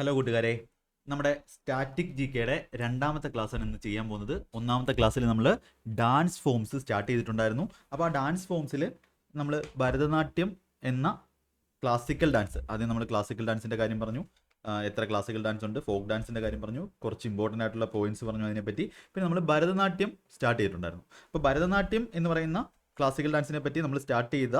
Hello കൂട്ടുകാരെ. നമ്മുടെ static G കെയുടെ രണ്ടാമത്തെ ക്ലാസ്സാണ് ഇന്ന് ചെയ്യാൻ പോകുന്നത്. ഒന്നാമത്തെ ക്ലാസ്സിൽ നമ്മൾ ഡാൻസ് ഫോംസ് സ്റ്റാർട്ട് ചെയ്തിട്ടുണ്ടായിരുന്നു. അപ്പോൾ ആ ഡാൻസ് ഫോംസിൽ നമ്മൾ ഭരതനാട്യം എന്ന ക്ലാസിക്കൽ ഡാൻസ് ആദ്യം നമ്മൾ ക്ലാസിക്കൽ ഡാൻസിന്റെ കാര്യം പറഞ്ഞു. എത്ര ക്ലാസിക്കൽ ഡാൻസ് ഉണ്ട്? ഫോക്ക് ഡാൻസിന്റെ കാര്യം പറഞ്ഞു. കുറച്ച് ഇമ്പോർട്ടന്റ് ആയിട്ടുള്ള പോയിന്റ്സ് പറഞ്ഞു അതിനെപ്പറ്റി പിന്നെ നമ്മൾ ഭരതനാട്യം സ്റ്റാർട്ട് ചെയ്തിട്ടുണ്ടായിരുന്നു. അപ്പോൾ ഭരതനാട്യം എന്ന് പറയുന്ന ക്ലാസിക്കൽ ഡാൻസിനെ പറ്റി നമ്മൾ സ്റ്റാർട്ട് ചെയ്ത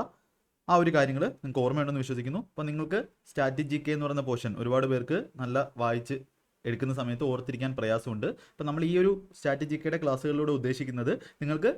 ആ ഒരു കാര്യങ്ങൾ നിങ്ങൾക്ക് ഓർമ്മയുണ്ടെന്ന് വിശ്വസിക്കുന്നു. അപ്പോൾ നിങ്ങൾക്ക് സ്ട്രാറ്റജി കെ എന്ന് പറയുന്ന പോർഷൻ ഒരുപാട് പേർക്ക് നല്ല വായിച്ച് എടുക്കുന്ന സമയത്ത് ഓർത്തിരിക്കാൻ പ്രയാസമുണ്ട്. അപ്പോൾ നമ്മൾ ഈ ഒരു സ്ട്രാറ്റജി കെയുടെ ക്ലാസ്സുകളിലൂടെ ഉദ്ദേശിക്കുന്നത് നിങ്ങൾക്ക്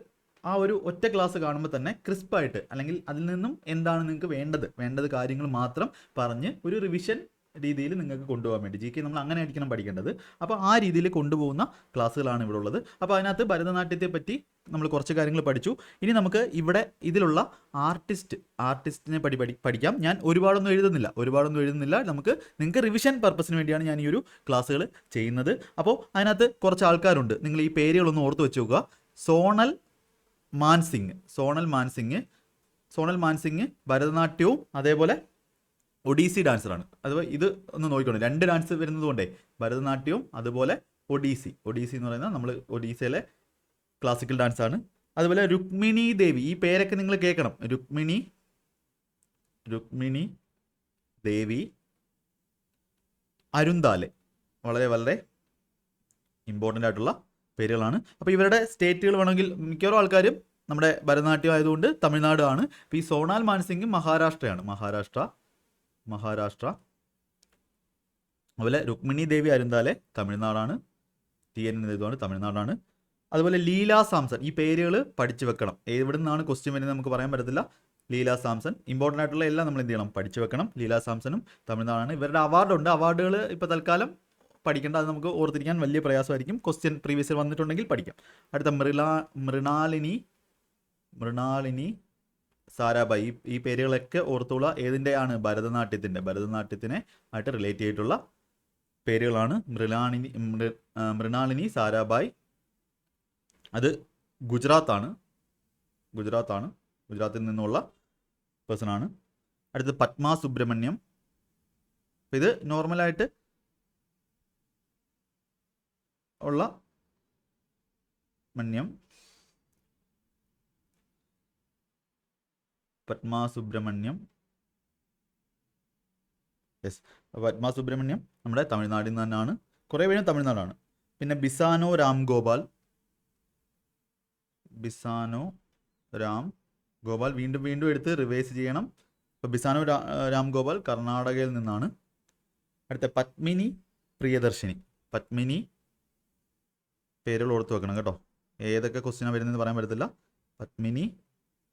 ആ ഒരു ഒറ്റ ക്ലാസ് കാണുമ്പോൾ തന്നെ ക്രിസ്പായിട്ട് അല്ലെങ്കിൽ അതിൽ നിന്നും എന്താണ് നിങ്ങൾക്ക് വേണ്ടത് വേണ്ടത് കാര്യങ്ങൾ മാത്രം പറഞ്ഞ് ഒരു റിവിഷൻ രീതിയിൽ നിങ്ങൾക്ക് കൊണ്ടുപോകാൻ വേണ്ടി. ജി കെ നമ്മൾ അങ്ങനെ ആയിരിക്കണം പഠിക്കേണ്ടത്. അപ്പോൾ ആ രീതിയിൽ കൊണ്ടുപോകുന്ന ക്ലാസ്സുകളാണ് ഇവിടെ ഉള്ളത്. അപ്പോൾ അതിനകത്ത് ഭരതനാട്യത്തെ പറ്റി നമ്മൾ കുറച്ച് കാര്യങ്ങൾ പഠിച്ചു. ഇനി നമുക്ക് ഇവിടെ ഇതിലുള്ള ആർട്ടിസ്റ്റ് ആർട്ടിസ്റ്റിനെ പഠി പഠി പഠിക്കാം. ഞാൻ ഒരുപാടൊന്നും എഴുതുന്നില്ല. ഒരുപാടൊന്നും എഴുതുന്നില്ല. നമുക്ക് നിങ്ങൾക്ക് റിവിഷൻ പർപ്പസിന് വേണ്ടിയാണ് ഞാൻ ഈ ഒരു ക്ലാസ്സുകൾ ചെയ്യുന്നത്. അപ്പോൾ അതിനകത്ത് കുറച്ച് ആൾക്കാരുണ്ട്. നിങ്ങൾ ഈ പേരുകളൊന്നും ഓർത്ത് വെച്ച് നോക്കുക സോണൽ മാൻസിംഗ്. സോണൽ മാൻസിംഗ്. സോണൽ മാൻസിംഗ് ഭരതനാട്യവും അതേപോലെ ഒഡീസി ഡാൻസറാണ്. അതുപോലെ ഇത് ഒന്ന് നോക്കിക്കോണം. രണ്ട് ഡാൻസ് വരുന്നത് കൊണ്ടേ ഭരതനാട്യവും അതുപോലെ ഒഡീസി. ഒഡീസി എന്ന് പറയുന്നത് നമ്മൾ ഒഡീസയിലെ ക്ലാസിക്കൽ ഡാൻസ് ആണ്. അതുപോലെ രുക്മിണി ദേവി. ഈ പേരൊക്കെ നിങ്ങൾ കേൾക്കണം. രുക്മിണി രുക്മിണി ദേവി അരുന്താലെ വളരെ വളരെ ഇമ്പോർട്ടന്റ് ആയിട്ടുള്ള പേരുകളാണ്. അപ്പോൾ ഇവരുടെ സ്റ്റേറ്റുകൾ വേണമെങ്കിൽ മിക്കവാറും ആൾക്കാരും നമ്മുടെ ഭരതനാട്യം ആയതുകൊണ്ട് തമിഴ്നാട് ആണ്. അപ്പോൾ ഈ സോണാൽ മാൻസിംഗ് മഹാരാഷ്ട്രയാണ്. മഹാരാഷ്ട്ര മഹാരാഷ്ട്ര. അതുപോലെ രുക്മിണി ദേവി അരുന്താലെ തമിഴ്നാടാണ്. ടി എൻ ഇതാണ് തമിഴ്നാടാണ്. അതുപോലെ ലീല സാംസൺ ഈ പേരുകൾ പഠിച്ചു വെക്കണം. എവിടെ നിന്നാണ് ക്വസ്റ്റ്യൻ വരുന്നത് നമുക്ക് പറയാൻ പറ്റത്തില്ല. ലീല സാംസൺ ഇമ്പോർട്ടന്റ് ആയിട്ടുള്ള എല്ലാം നമ്മൾ എന്ത് ചെയ്യണം? പഠിച്ചു വെക്കണം. ലീല സാംസണും തമിഴ്നാടാണ്. ഇവരുടെ അവാർഡുണ്ട് അവാർഡുകൾ ഇപ്പോൾ തൽക്കാലം പഠിക്കേണ്ട അത് നമുക്ക് ഓർത്തിരിക്കാൻ വലിയ പ്രയാസമായിരിക്കും. ക്വസ്റ്റ്യൻ പ്രീവിയസ് വന്നിട്ടുണ്ടെങ്കിൽ പഠിക്കാം. അടുത്ത മൃളാ മൃണാലിനി മൃണാലിനി സാരാഭായ് ഈ ഈ പേരുകളൊക്കെ ഓർത്തുള്ള ഏതിന്റെയാണ് ഭരതനാട്യത്തിന്റെ. ഭരതനാട്യത്തിനെ ആയിട്ട് റിലേറ്റ് ചെയ്തിട്ടുള്ള പേരുകളാണ് മൃണാളിനി മൃണാളിനി സാരാഭായ്. അത് ഗുജറാത്താണ്. ഗുജറാത്താണ്. ഗുജറാത്തിൽ നിന്നുള്ള പേഴ്സൺ ആണ് അടുത്തത് പത്മ സുബ്രഹ്മണ്യം ഇത് നോർമലായിട്ട് ഉള്ള മന്യം പത്മ സുബ്രഹ്മണ്യം യെസ് പത്മ സുബ്രഹ്മണ്യം നമ്മുടെ തമിഴ്നാടിൽ നിന്ന് തന്നെയാണ് കുറേ പേരും തമിഴ്നാടാണ്. പിന്നെ ബിസാനോ രാം ഗോപാൽ. ബിസാനോ രാം ഗോപാൽ വീണ്ടും വീണ്ടും എടുത്ത് റിവേഴ്സ് ചെയ്യണം. ഇപ്പൊ ബിസാനോ രാം ഗോപാൽ കർണാടകയിൽ നിന്നാണ്. അടുത്ത പത്മിനി പ്രിയദർശിനി. പത്മിനി പേരുകൾ ഓർത്ത് വെക്കണം കേട്ടോ. ഏതൊക്കെ ക്വസ്റ്റ്യനാണ് വരുന്നതെന്ന് പറയാൻ പറ്റത്തില്ല. പത്മിനി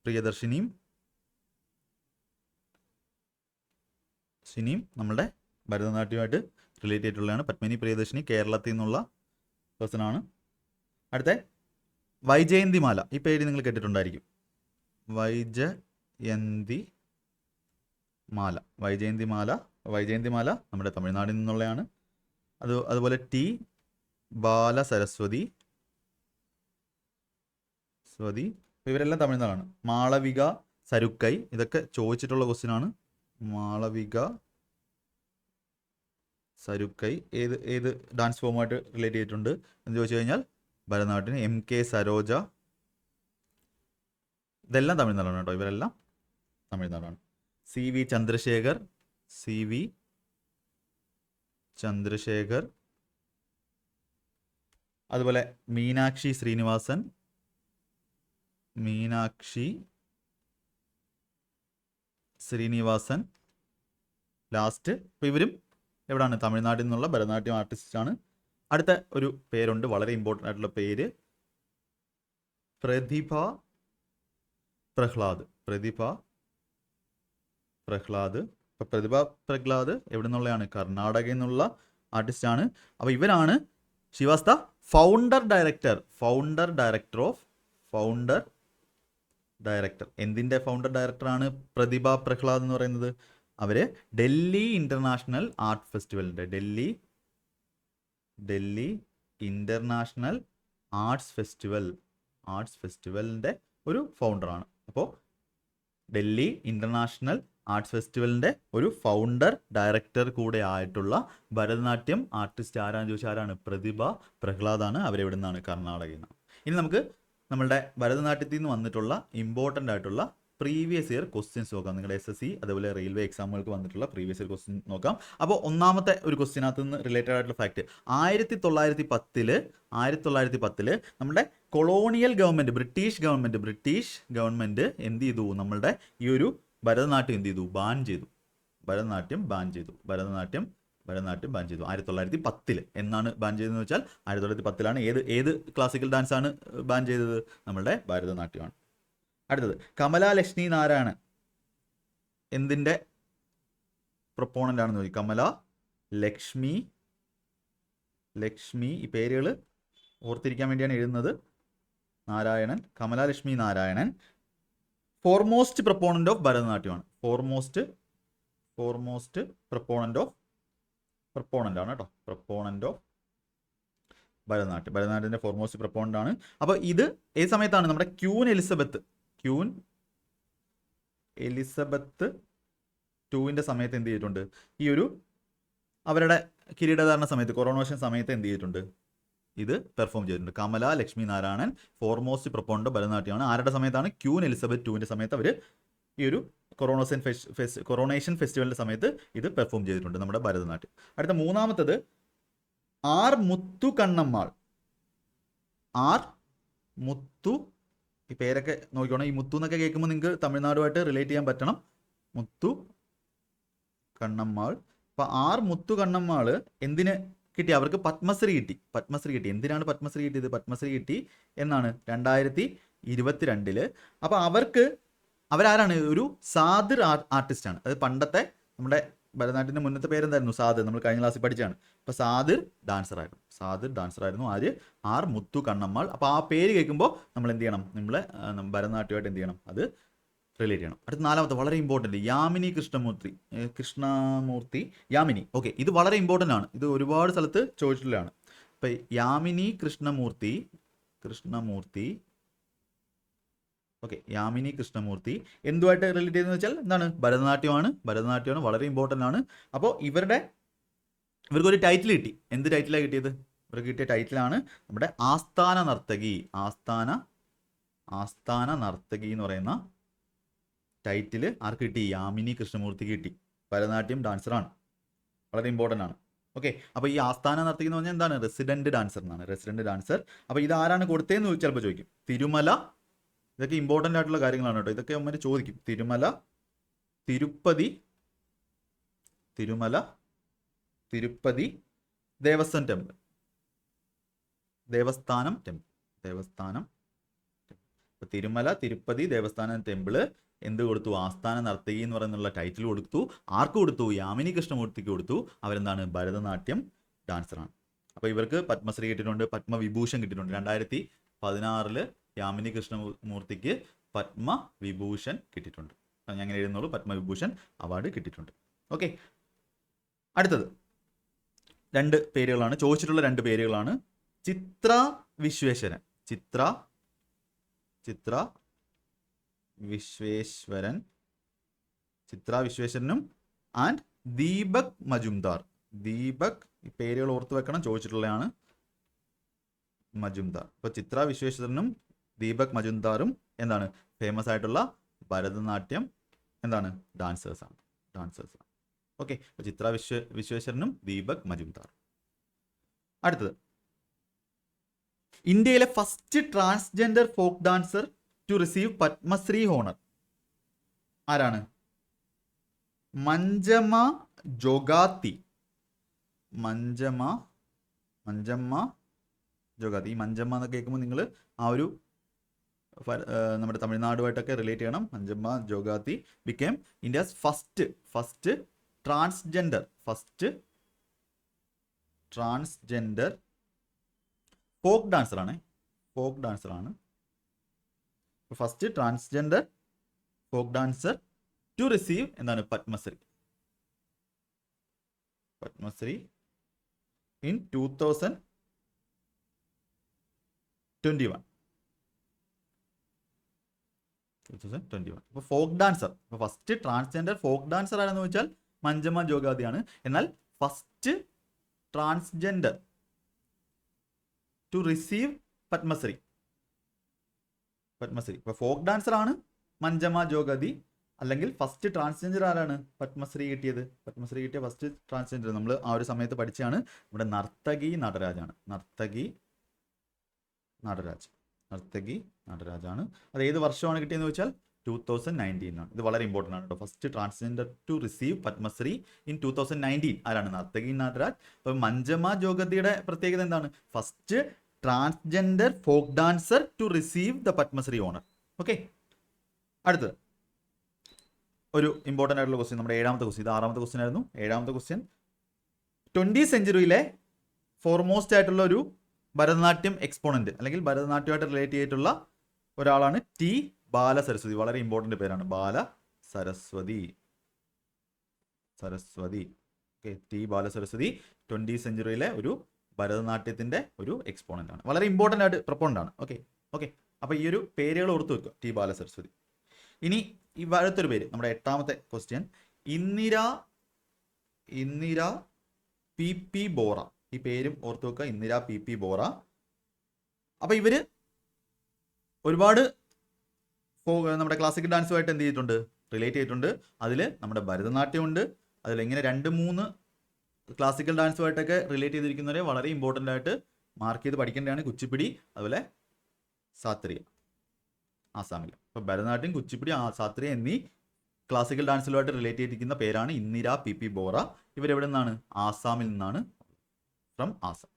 പ്രിയദർശിനിയും ശിനിയും നമ്മുടെ ഭരതനാട്യമായിട്ട് റിലേറ്റ് ആയിട്ടുള്ളതാണ് പത്മിനി പ്രിയദർശിനി കേരളത്തിൽ നിന്നുള്ള പേഴ്സൺ ആണ്. അടുത്ത വൈജയന്തിമാല. ഈ പേര് നിങ്ങൾ കേട്ടിട്ടുണ്ടായിരിക്കും. വൈജയന്തി മാല വൈജയന്തിമാല വൈജയന്തിമാല നമ്മുടെ തമിഴ്നാടിൽ നിന്നുള്ളതാണ് അത് അതുപോലെ ടി ബാല സരസ്വതി സ്വതി ഇവരെല്ലാം തമിഴ്നാടാണ്. മാളവിക സരുക്കൈ ഇതൊക്കെ ചോദിച്ചിട്ടുള്ള ക്വസ്റ്റ്യൻ ആണ്. മാളവിക സരുക്കൈ ഏത് ഏത് ഡാൻസ് ഫോമായിട്ട് റിലേറ്റ് ചെയ്തിട്ടുണ്ട് എന്ന് ചോദിച്ചു കഴിഞ്ഞാൽ ഭരതനാട്യം എം കെ സരോജ. ഇതെല്ലാം തമിഴ്നാടാണ് കേട്ടോ. ഇവരെല്ലാം തമിഴ്നാടാണ്. C V Chandrasekhar C V Chandrasekhar. അതുപോലെ മീനാക്ഷി ശ്രീനിവാസൻ മീനാക്ഷി ശ്രീനിവാസൻ. ലാസ്റ്റ് അപ്പോൾ ഇവരും എവിടെയാണ് തമിഴ്നാട്ടിൽ നിന്നുള്ള ഭരതനാട്യം ആർട്ടിസ്റ്റ് ആണ്. അടുത്ത ഒരു പേരുണ്ട്. വളരെ ഇമ്പോർട്ടന്റ് ആയിട്ടുള്ള പേര്. പ്രതിഭ പ്രഹ്ലാദ്. പ്രതിഭ പ്രഹ്ലാദ്. ഇപ്പൊ പ്രതിഭ പ്രഹ്ലാദ് എവിടെ നിന്നുള്ളതാണ് കർണാടകയിൽ നിന്നുള്ള ആർട്ടിസ്റ്റ് ആണ്. അപ്പോൾ ഇവരാണ് ശിവാസ്ത founder director founder director of founder director. എന്തിന്റെ ഫൗണ്ടർ ഡയറക്ടറാണ് പ്രതിഭ പ്രഹ്ലാദ് എന്ന് പറയുന്നത്? അവർ Delhi international art ഫെസ്റ്റിവലിന്റെ Delhi Delhi international arts festival arts ഫെസ്റ്റിവലിന്റെ ഒരു ഫൗണ്ടറാണ് അപ്പോൾ ഡൽഹി ഇന്റർനാഷണൽ ആർട്സ് ഫെസ്റ്റിവലിന്റെ ഒരു ഫൗണ്ടർ ഡയറക്ടർ കൂടെ ആയിട്ടുള്ള ഭരതനാട്യം ആർട്ടിസ്റ്റ് ആരാന്ന് ചോദിച്ചാൽ ആരാണ്? പ്രതിഭ പ്രഹ്ലാദാണ് അവരെവിടെ നിന്നാണ് കർണാടകയിൽ നിന്നാണ് ഇനി നമുക്ക് നമ്മളുടെ ഭരതനാട്യത്തിൽ നിന്ന് വന്നിട്ടുള്ള ഇമ്പോർട്ടന്റ് ആയിട്ടുള്ള പ്രീവിയസ് ഇയർ ക്വസ്റ്റ്യൻസ് നോക്കാം. നിങ്ങളുടെ എസ് എസ് സി അതുപോലെ റെയിൽവേ എക്സാമുകൾക്ക് വന്നിട്ടുള്ള പ്രീവിയസ് ഇയർ ക്വസ്റ്റ്യൻ നോക്കാം. അപ്പോൾ ഒന്നാമത്തെ ഒരു ക്വസ്റ്റ്യനകത്ത് നിന്ന് റിലേറ്റഡ് ആയിട്ടുള്ള ഫാക്ട് ആയിരത്തി തൊള്ളായിരത്തി പത്തിൽ ആയിരത്തി തൊള്ളായിരത്തി പത്തിൽ നമ്മുടെ colonial government British government British government എന്ത് ചെയ്തു? നമ്മളുടെ ഈ ഒരു ഭരതനാട്യം എന്ത് ചെയ്തു? ബാൻ ചെയ്തു. ഭരതനാട്യം ബാൻ ചെയ്തു. ഭരതനാട്യം ഭരതനാട്യം ബാൻ ചെയ്തു. ആയിരത്തി തൊള്ളായിരത്തി പത്തിൽ എന്നാണ് ബാൻ ചെയ്തതെന്ന് വെച്ചാൽ ആയിരത്തി തൊള്ളായിരത്തി പത്തിലാണ് ഏത് ഏത് ക്ലാസിക്കൽ ഡാൻസ് ആണ് ബാൻ ചെയ്തത്? നമ്മളുടെ ഭരതനാട്യമാണ്. അടുത്തത്. കമലാലക്ഷ്മി നാരായണൻ. എന്തിന്റെ പ്രൊപ്പോണന്റ് ആണെന്ന് ചോദിക്കും. കമല ലക്ഷ്മി ലക്ഷ്മി ഈ പേരുകൾ ഓർത്തിരിക്കാൻ വേണ്ടിയാണ് എഴുതുന്നത്. Narayanan Kamalalakshmi Narayanan. Foremost proponent of ഭരതനാട്യമാണ്. Foremost foremost proponent of proponent ആണ് കേട്ടോ. Proponent of Bharatanatyam. ഭരതനാട്യത്തിന്റെ foremost proponent ആണ്. അപ്പോൾ ഇത് ഏത് സമയത്താണ് നമ്മുടെ ക്യൂൻ എലിസബത്ത്. ക്യൂൻ എലിസബത്ത് ടൂവിന്റെ സമയത്ത് എന്ത് ചെയ്തിട്ടുണ്ട്? ഈ ഒരു അവരുടെ കിരീടധാരണ സമയത്ത് കൊറോണേഷൻ സമയത്ത് എന്ത് ചെയ്തിട്ടുണ്ട്? ഇത് പെർഫോം ചെയ്തിട്ടുണ്ട്. കമല ലക്ഷ്മി നാരായണൻ ഫോർമോസ്റ്റ് പ്രപ്പോണ്ട് ഭരതനാട്യമാണ്. ആരുടെ സമയത്താണ്? ക്യൂൻ എലിസബത്ത് ടൂവിന്റെ സമയത്ത് അവർ ഈ ഒരു കൊറോണോസൻ ഫെസ് കൊറോണേഷൻ ഫെസ്റ്റിവലിന്റെ സമയത്ത് ഇത് പെർഫോം ചെയ്തിട്ടുണ്ട് നമ്മുടെ ഭരതനാട്യം. അടുത്ത മൂന്നാമത്തത് ആർ മുത്തു കണ്ണമ്മാൾ ആർ മുത്തു ഈ പേരൊക്കെ നോക്കിക്കോണം. ഈ മുത്തു എന്നൊക്കെ കേൾക്കുമ്പോൾ നിങ്ങൾക്ക് തമിഴ്നാടുമായിട്ട് റിലേറ്റ് ചെയ്യാൻ പറ്റണം. മുത്തു കണ്ണമ്മാൾ. അപ്പം ആർ മുത്തു കണ്ണമ്മാൾ എന്തിന് കിട്ടി? അവർക്ക് പത്മശ്രീ കിട്ടി. പത്മശ്രീ കിട്ടി. എന്തിനാണ് പത്മശ്രീ കിട്ടിയത്? പത്മശ്രീ കിട്ടി എന്നാണ് രണ്ടായിരത്തി ഇരുപത്തിരണ്ടിൽ. അപ്പോൾ അവർക്ക് അവരാരാണ്? ഒരു സാദിർ ആർട്ടിസ്റ്റ് ആണ് അത് പണ്ടത്തെ നമ്മുടെ ഭരതനാട്യത്തിന്റെ മുന്നത്തെ പേരെന്തായിരുന്നു? സാദിർ. നമ്മൾ കഴിഞ്ഞ ക്ലാസ്സിൽ പഠിച്ചാണ് അപ്പോൾ സാദിർ ഡാൻസർ ആയിരുന്നു സാദിർ ഡാൻസർ ആയിരുന്നു ആര്? ആർ മുത്തു കണ്ണമ്മാൾ. അപ്പോൾ ആ പേര് കേൾക്കുമ്പോൾ നമ്മൾ എന്ത് ചെയ്യണം? നമ്മൾ ഭരതനാട്യമായിട്ട് എന്ത് ചെയ്യണം? അത് റിലേറ്റ് ചെയ്യണം. അടുത്ത നാലാമത്തെ വളരെ ഇമ്പോർട്ടന്റ് യാമിനി കൃഷ്ണമൂർത്തി. കൃഷ്ണമൂർത്തി യാമിനി. ഓക്കെ ഇത് വളരെ ഇമ്പോർട്ടന്റ് ആണ്. ഇത് ഒരുപാട് സ്ഥലത്ത് ചോദിച്ചിട്ടുള്ളതാണ്. അപ്പൊ യാമിനി കൃഷ്ണമൂർത്തി കൃഷ്ണമൂർത്തി ഓക്കെ യാമിനി കൃഷ്ണമൂർത്തി. എന്തുമായിട്ട് റിലേറ്റ് ചെയ്യുന്നത് വെച്ചാൽ എന്താണ്? ഭരതനാട്യമാണ്. ഭരതനാട്യമാണ് വളരെ ഇമ്പോർട്ടന്റ് ആണ്. അപ്പോൾ ഇവരുടെ ഇവർക്കൊരു ടൈറ്റിൽ കിട്ടി. എന്ത് ടൈറ്റിലാണ് കിട്ടിയത്? ഇവർക്ക് കിട്ടിയ ടൈറ്റിലാണ് നമ്മുടെ ആസ്ഥാന നർത്തകി. ആസ്ഥാന ആസ്ഥാന നർത്തകി എന്ന് പറയുന്ന ടൈറ്റിൽ ആർക്ക് കിട്ടി? യാമിനി കൃഷ്ണമൂർത്തിക്ക് കിട്ടി. ഭരതനാട്യം ഡാൻസറാണ് വളരെ ഇമ്പോർട്ടന്റ് ആണ്. ഓക്കെ അപ്പോൾ ഈ ആസ്ഥാന നർത്തകി എന്ന് പറഞ്ഞാൽ എന്താണ്? റെസിഡന്റ് ഡാൻസർ എന്നാണ്. റെസിഡന്റ് ഡാൻസർ അപ്പോൾ ഇത് ആരാണ് കൊടുത്തതെന്ന് ചിലപ്പോൾ ചോദിക്കും. തിരുമല ഇതൊക്കെ ഇമ്പോർട്ടന്റ് ആയിട്ടുള്ള കാര്യങ്ങളാണ് കേട്ടോ. ഇതൊക്കെ അമ്മ ചോദിക്കും. തിരുമല തിരുപ്പതി തിരുമല തിരുപ്പതി ദേവസ്വം ടെമ്പിൾ ദേവസ്ഥാനം ടെമ്പിൾ ദേവസ്ഥാനം ഇപ്പൊ തിരുമല തിരുപ്പതി ദേവസ്ഥാനം ടെമ്പിൾ എന്ത് കൊടുത്തു? ആസ്ഥാന നർത്തകി എന്ന് പറയുന്നുള്ള ടൈറ്റിൽ കൊടുത്തു. ആർക്ക് കൊടുത്തു? യാമിനി കൃഷ്ണമൂർത്തിക്ക് കൊടുത്തു. അവരെന്താണ്? ഭരതനാട്യം ഡാൻസറാണ് അപ്പോൾ ഇവർക്ക് പത്മശ്രീ കിട്ടിയിട്ടുണ്ട് പത്മവിഭൂഷൺ കിട്ടിയിട്ടുണ്ട്. രണ്ടായിരത്തി പതിനാറിൽ യാമിനി കൃഷ്ണമൂർത്തിക്ക് പത്മ വിഭൂഷൺ കിട്ടിയിട്ടുണ്ട് ഞാൻ അങ്ങനെ എഴുതുന്നുള്ളൂ. പത്മവിഭൂഷൺ അവാർഡ് കിട്ടിയിട്ടുണ്ട്. ഓക്കെ. അടുത്തത്. രണ്ട് പേരുകളാണ്. ചോദിച്ചിട്ടുള്ള രണ്ട് പേരുകളാണ്. ചിത്ര വിശ്വേശ്വരൻ. ചിത്ര ചിത്ര വിശ്വേശ്വരൻ. ചിത്ര വിശ്വേശ്വരനും ആൻഡ് ദീപക് മജുംദാർ. ദീപക് പേരുകൾ ഓർത്ത് വെക്കണം. ചോദിച്ചിട്ടുള്ളതാണ് മജുംദാർ. അപ്പോൾ ചിത്ര വിശ്വേശ്വരനും ദീപക് മജുംദാറും എന്താണ്? ഫേമസ് ആയിട്ടുള്ള ഭരതനാട്യം എന്താണ്? ഡാൻസേഴ്സ് ആണ്. ഡാൻസേഴ്സ് ആണ്. ഓക്കെ ചിത്ര വിശ്വ വിശ്വേശ്വരനും ദീപക് മജുംദാർ അടുത്തത്. ഇന്ത്യയിലെ first transgender folk dancer to receive Padma Shri honour ആരാണ്? മഞ്ജമ ജോഗാത്തി. മഞ്ജമ മഞ്ജമ്മ ജോഗാത്തി. ഈ മഞ്ജമ്മ എന്നൊക്കെ കേൾക്കുമ്പോൾ നിങ്ങൾ ആ ഒരു നമ്മുടെ തമിഴ്നാടുമായിട്ടൊക്കെ റിലേറ്റ് ചെയ്യണം. Manjamma Jogati became India's first first transgender first transgender folk ഡാൻസറാണ് folk ഡാൻസറാണ് first transgender folk dancer to receive എന്താണ്? Padma Shri. Padma Shri in two thousand twenty one two thousand twenty one അപ്പോൾ folk dancer അപ്പോൾ first transgender folk dancer ആരെന്ന് വെച്ചാൽ മഞ്ചമ്മ ജോഗാദിയാണ്. എന്നാൽ first transgender to receive Padma Shri. Padma Shri. ഇപ്പോൾ folk dancer ആണ് മഞ്ചമ്മ ജോഗതി അല്ലെങ്കിൽ ഫസ്റ്റ് ട്രാൻസ്ജെൻഡർ ആരാണ് പത്മശ്രീ കിട്ടിയത്? പത്മശ്രീ കിട്ടിയ ഫസ്റ്റ് ട്രാൻസ്ജെൻഡർ നമ്മൾ ആ ഒരു സമയത്ത് പഠിച്ചാണ് ഇവിടെ നർത്തകി നടരാജാണ്. നർത്തകി നടരാജ്. നർത്തകി നടരാജാണ്. അത് ഏത് വർഷമാണ് കിട്ടിയെന്ന് വെച്ചാൽ ടൂ തൗസൻഡ് നയന്റീൻ ആണ്. ഇത് വളരെ ഇമ്പോർട്ടന്റ് ആണ് കേട്ടോ. First transgender to receive Padma Shri in two thousand nineteen ആരാണ്? നർത്തകി നടരാജ്. അപ്പോൾ മഞ്ചമ്മ ജോഗതിയുടെ പ്രത്യേകത എന്താണ്? First transgender folk dancer to receive the Padma Shri honour okay അടുത്തത്. ഒരു ഇമ്പോർട്ടന്റ് ആയിട്ടുള്ള ക്വസ്റ്റ്യൻ നമ്മുടെ ഏഴാമത്തെ ക്വസ്റ്റ്യൻ ഇത് ആറാമത്തെ ക്വസ്റ്റ്യൻ ആയിരുന്നു. ഏഴാമത്തെ ക്വസ്റ്റ്യൻ ട്വന്റി സെഞ്ചുറിയിലെ ഫോർമോസ്റ്റ് ആയിട്ടുള്ള ഒരു ഭരതനാട്യം എക്സ്പോണന്റ് അല്ലെങ്കിൽ ഭരതനാട്യമായിട്ട് റിലേറ്റ് ചെയ്തിട്ടുള്ള ഒരാളാണ് ടി ബാല സരസ്വതി വളരെ ഇമ്പോർട്ടന്റ് പേരാണ്. Bala Saraswati. Saraswati. Okay T Bala Saraswati twenty സെഞ്ചുറിയിലെ ഒരു ഭരതനാട്യത്തിന്റെ ഒരു എക്സ്പോണന്റ് ആണ്. വളരെ ഇമ്പോർട്ടന്റ് ആയിട്ട് പ്രപ്പോണന്റ് ആണ്. ഓക്കെ ഓക്കെ അപ്പോൾ ഈ ഒരു പേരുകൾ ഓർത്ത് വെക്കുക ടി ബാല സരസ്വതി ഇനി ഈ അടുത്തൊരു പേര് നമ്മുടെ എട്ടാമത്തെ question Indira Indira P P Bora. ഈ പേരും ഓർത്ത് വെക്കുക. Indira P P Bora. അപ്പൊ ഇവർ ഒരുപാട് നമ്മുടെ ക്ലാസിക്കൽ ഡാൻസുമായിട്ട് എന്ത് ചെയ്തിട്ടുണ്ട്? റിലേറ്റ് ചെയ്തിട്ടുണ്ട്. അതിൽ നമ്മുടെ ഭരതനാട്യം ഉണ്ട്. അതിൽ ഇങ്ങനെ രണ്ട് മൂന്ന് ക്ലാസിക്കൽ ഡാൻസുമായിട്ടൊക്കെ റിലേറ്റ് ചെയ്തിരിക്കുന്നവരെ വളരെ ഇമ്പോർട്ടന്റ് ആയിട്ട് മാർക്ക് ചെയ്ത് പഠിക്കേണ്ടതാണ് കുച്ചിപ്പിടി അതുപോലെ സാത്രിയ ആസാമിൽ അപ്പോൾ ഭരതനാട്യം കുച്ചിപ്പിടി സാത്രിയ എന്നീ ക്ലാസിക്കൽ ഡാൻസിലുമായിട്ട് റിലേറ്റ് ചെയ്തിരിക്കുന്ന പേരാണ് ഇന്ദിര പി പി ബോറ. ഇവരെവിടെ നിന്നാണ്? ആസാമിൽ നിന്നാണ് ഫ്രം ആസാം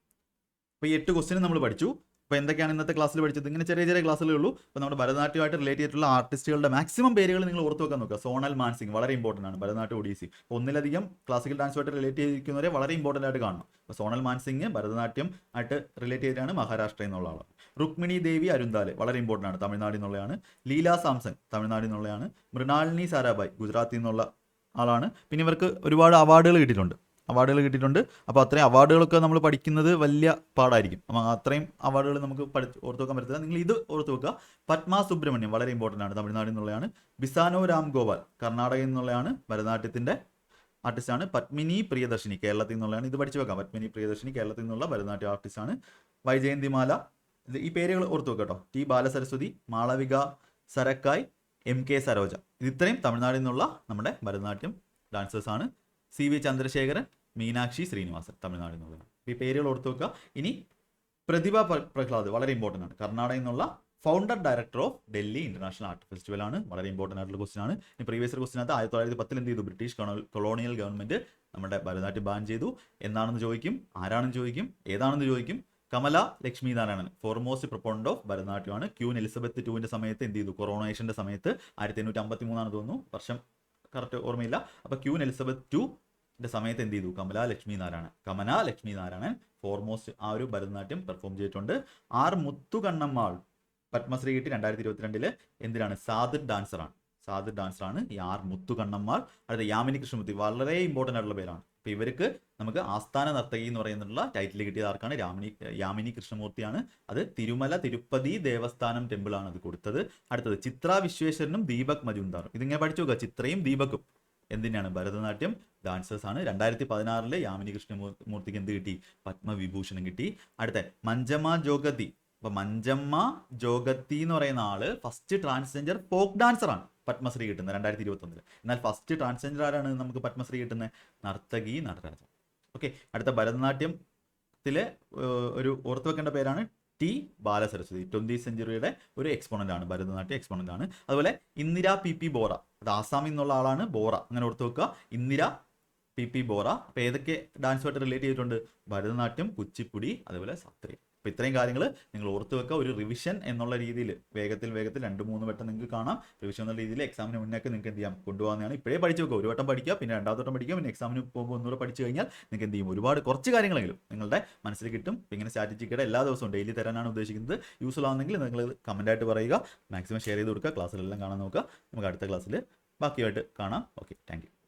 അപ്പോൾ ഈ എട്ട് ക്വസ്റ്റിനും നമ്മൾ പഠിച്ചു. അപ്പോൾ എന്തൊക്കെയാണ് ഇന്നത്തെ ക്ലാസ്സിൽ പഠിച്ചത്? ഇങ്ങനെ ചെറിയ ചെറിയ ക്ലാസ്സുകളേ ഉള്ളൂ. അപ്പോൾ നമ്മുടെ ഭരതനാട്യമായിട്ട് റിലേറ്റ് ചെയ്തിട്ടുള്ള ആർട്ടിസ്റ്റുകളുടെ മാക്സിമം പേരുകൾ നിങ്ങൾ ഓർത്ത് വെക്കാൻ നോക്കുക. സോണൽ മാൻസിംഗ് വളരെ ഇമ്പോർട്ടന്റ് ആണ്. ഭരതനാട്യം ഒഡീസി. ഒന്നിലധികം ക്ലാസിക്കൽ ഡാൻസുമായിട്ട് റിലേറ്റ് ചെയ്തിരിക്കുന്നവരെ വളരെ ഇമ്പോർട്ടന്റ് ആയിട്ട് കാണണം. അപ്പോൾ സോണൽ മാൻസിംഗ് ഭരതനാട്യം ആയിട്ട് റിലേറ്റ് ചെയ്തിട്ടാണ് മഹാരാഷ്ട്ര എന്നുള്ള ആൾ രുക്മിണി ദേവി അരുന്താലെ വളരെ ഇമ്പോർട്ടന്റ് ആണ് തമിഴ്നാടിൽ നിന്നുള്ളതാണ് ലീല സാംസൺ തമിഴ്നാടിൽ നിന്നുള്ളതാണ് മൃണാളിനി സാരാഭായ് ഗുജറാത്തിൽ നിന്നുള്ള ആളാണ്. പിന്നെ ഇവർക്ക് ഒരുപാട് അവാർഡുകൾ കിട്ടിയിട്ടുണ്ട്. അവാർഡുകൾ കിട്ടിയിട്ടുണ്ട്. അപ്പോൾ അത്രയും അവാർഡുകളൊക്കെ നമ്മൾ പഠിക്കുന്നത് വലിയ പാടായിരിക്കും. അപ്പം അത്രയും അവാർഡുകൾ നമുക്ക് പഠിച്ച് ഓർത്ത് വെക്കാൻ പറ്റത്തില്ല. നിങ്ങൾ ഇത് ഓർത്ത് വെക്കുക. പത്മ സുബ്രഹ്മണ്യം വളരെ ഇമ്പോർട്ടന്റ് ആണ് തമിഴ്നാട്ടിൽ നിന്നുള്ളതാണ്. ബിസാനോ രാം ഗോപാൽ കർണാടകയിൽ നിന്നുള്ളതാണ് ഭരതനാട്യത്തിന്റെ ആർട്ടിസ്റ്റാണ് പത്മിനി പ്രിയദർശിനി കേരളത്തിൽ നിന്നുള്ളതാണ്. ഇത് പഠിച്ചു വെക്കാം. പത്മിനി പ്രിയദർശിനി കേരളത്തിൽ നിന്നുള്ള ഭരതനാട്യ ആർട്ടിസ്റ്റാണ് വൈജയന്തിമാല ഈ പേരുകൾ ഓർത്ത് വെക്കുക കേട്ടോ. T Balasaraswati Malavika Sarukkai M K Saroja. ഇത് ഇത്രയും തമിഴ്നാട്ടിൽ നിന്നുള്ള നമ്മുടെ ഭരതനാട്യം ഡാൻസേഴ്സാണ് സി വി ചന്ദ്രശേഖരൻ മീനാക്ഷി ശ്രീനിവാസൻ തമിഴ്നാട് എന്നുള്ളത് ഈ പേരുകൾ ഓർത്ത് വെക്കുക. ഇനി പ്രതിഭ പ്രഹ്ലാദ് വളരെ ഇമ്പോർട്ടന്റ് ആണ്. കർണാടക നിന്നുള്ള founder director of Delhi international art festival ആണ്. വളരെ ഇമ്പോർട്ടന്റ് ആയിട്ടുള്ള ക്വസ്റ്റൻ ആണ്. ഇനി പ്രീവിയസ് ക്വസ്റ്റിനകത്ത് ആയിരത്തി തൊള്ളായിരത്തി പത്തിൽ എന്ത് ചെയ്തു? ബ്രിട്ടീഷ് കൊളോണിയൽ ഗവൺമെന്റ് നമ്മുടെ ഭരതനാട്യം ബാൻ ചെയ്തു. എന്നാണെന്ന് ചോദിക്കും? ആരാണെന്ന് ചോദിക്കും? ഏതാണെന്ന് ചോദിക്കും? Kamala Lakshmi Narayanan foremost proponent of ഭരതനാട്യമാണ് queen Elizabeth ടുവിന്റെ സമയത്ത് എന്ത് ചെയ്തു? കൊറോണേഷന്റെ സമയത്ത് ആയിരത്തി എണ്ണൂറ്റി അമ്പത്തി മൂന്നാണ് തോന്നുന്നു. വർഷം കറക്റ്റ് ഓർമ്മയില്ല. അപ്പൊ ക്യൂൻ എലിസബത്ത് ടു സമയത്ത് എന്ത് ചെയ്തു? കമല ലക്ഷ്മി നാരായണൻ കമന ലക്ഷ്മി നാരായണൻ ഫോർമോസ്റ്റ് ആ ഒരു ഭരതനാട്യം പെർഫോം ചെയ്തിട്ടുണ്ട്. ആർ മുത്തുകണ്ണമ്മാൾ പത്മശ്രീ കിട്ടി രണ്ടായിരത്തി ഇരുപത്തിരണ്ടിൽ. എന്തിനാണ്? സാദർ ഡാൻസർ ആണ്. ഡാൻസറാണ് ഡാൻസർ ആണ് ഈ ആർ മുത്തുകണ്ണമ്മാൾ അടുത്ത യാമിനി കൃഷ്ണമൂർത്തി വളരെ ഇമ്പോർട്ടന്റ് ആയിട്ടുള്ള പേരാണ്. അപ്പൊ ഇവർക്ക് നമുക്ക് ആസ്ഥാന നർത്തകി എന്ന് പറയുന്നുള്ള ടൈറ്റിൽ കിട്ടിയത് ആർക്കാണ്? രാമിനി യാമിനി കൃഷ്ണമൂർത്തിയാണ്. അത് തിരുമല തിരുപ്പതി ദേവസ്ഥാനം ടെമ്പിൾ ആണ് അത് കൊടുത്തത്. അടുത്തത് ചിത്ര വിശ്വേശ്വരനും ദീപക് മജുന്താറും ഇതിങ്ങനെ പഠിച്ചു നോക്കുക. ചിത്രയും ദീപക്കും എന്തിനാണ്? ഭരതനാട്യം ഡാൻസേഴ്സ് ആണ്. രണ്ടായിരത്തി പതിനാറിൽ യാമിനി കൃഷ്ണമൂർത്തിക്ക് എന്ത് കിട്ടി? പത്മവിഭൂഷണം കിട്ടി. അടുത്ത മഞ്ചമ്മ ജോഗതി അപ്പൊ മഞ്ചമ്മ ജോഗത്തി എന്ന് പറയുന്ന ആൾ ഫസ്റ്റ് ട്രാൻസ്ജെൻഡർ ഫോക്ക് ഡാൻസർ ആണ് പത്മശ്രീ കിട്ടുന്നത് രണ്ടായിരത്തി ഇരുപത്തി ഒന്നിൽ എന്നാൽ ഫസ്റ്റ് ട്രാൻസ്ജെൻഡർ ആരാണ് നമുക്ക് പത്മശ്രീ കിട്ടുന്നത്? നർത്തകി നടരാജ ഓക്കെ അടുത്ത ഭരതനാട്യം ത്തിൽ ഒരു ഓർത്തു വെക്കേണ്ട പേരാണ് ടി ബാലസരസ്വതി. ട്വന്റി സെഞ്ചുറിയുടെ ഒരു എക്സ്പോണന്റ് ആണ് ഭരതനാട്യ എക്സ്പോണന്റ് ആണ്. അതുപോലെ ഇന്ദിര പി പി ബോറ. അത് ആസാമിൽ നിന്നുള്ള ആളാണ് ബോറ. അങ്ങനെ ഓർത്ത് വെക്കുക. Indira P P Bora. അപ്പൊ ഏതൊക്കെ ഡാൻസുമായിട്ട് റിലേറ്റ് ചെയ്തിട്ടുണ്ട്? ഭരതനാട്യം കുച്ചിപ്പുടി അതുപോലെ സത്രി. അപ്പൊ ഇത്രയും കാര്യങ്ങൾ നിങ്ങൾ ഓർത്ത് വെക്കുക ഒരു റിവിഷൻ എന്നുള്ള രീതിയിൽ വേഗത്തിൽ വേഗത്തിൽ രണ്ട് മൂന്ന് വട്ടം നിങ്ങൾക്ക് കാണാം. റിവിഷൻ എന്നുള്ള രീതിയിൽ എക്സാമിന് മുന്നേക്ക് നിങ്ങൾക്ക് എന്ത് ചെയ്യാം? കൊണ്ടുപോകുന്നതാണ് ഇപ്പോഴേ പഠിച്ചു വെക്കുക. ഒരു വട്ടം പഠിക്കുക പിന്നെ രണ്ടാമത്തെ വട്ടം പഠിക്കുക പിന്നെ എക്സാമിന് പോകുമ്പോൾ ഒന്നുകൂടെ പഠിച്ചു കഴിഞ്ഞാൽ നിങ്ങൾക്ക് എന്ത് ചെയ്യും? ഒരുപാട് കുറച്ച് കാര്യങ്ങളെങ്കിലും നിങ്ങളുടെ മനസ്സിൽ കിട്ടും. ഇങ്ങനെ സ്ട്രാറ്റജിക്കയുടെ എല്ലാ ദിവസവും ഡെയിലി തരാനാണ് ഉദ്ദേശിക്കുന്നത്. യൂസ്ഫുൾ ആവുന്നെങ്കിൽ നിങ്ങൾ കമന്റ് ആയിട്ട് പറയുക. മാക്സിമം ഷെയർ ചെയ്ത് കൊടുക്കുക. ക്ലാസ്സിലെല്ലാം കാണാൻ നോക്കുക. നമുക്ക് അടുത്ത ക്ലാസ്സിൽ ബാക്കിയായിട്ട് കാണാം. Okay thank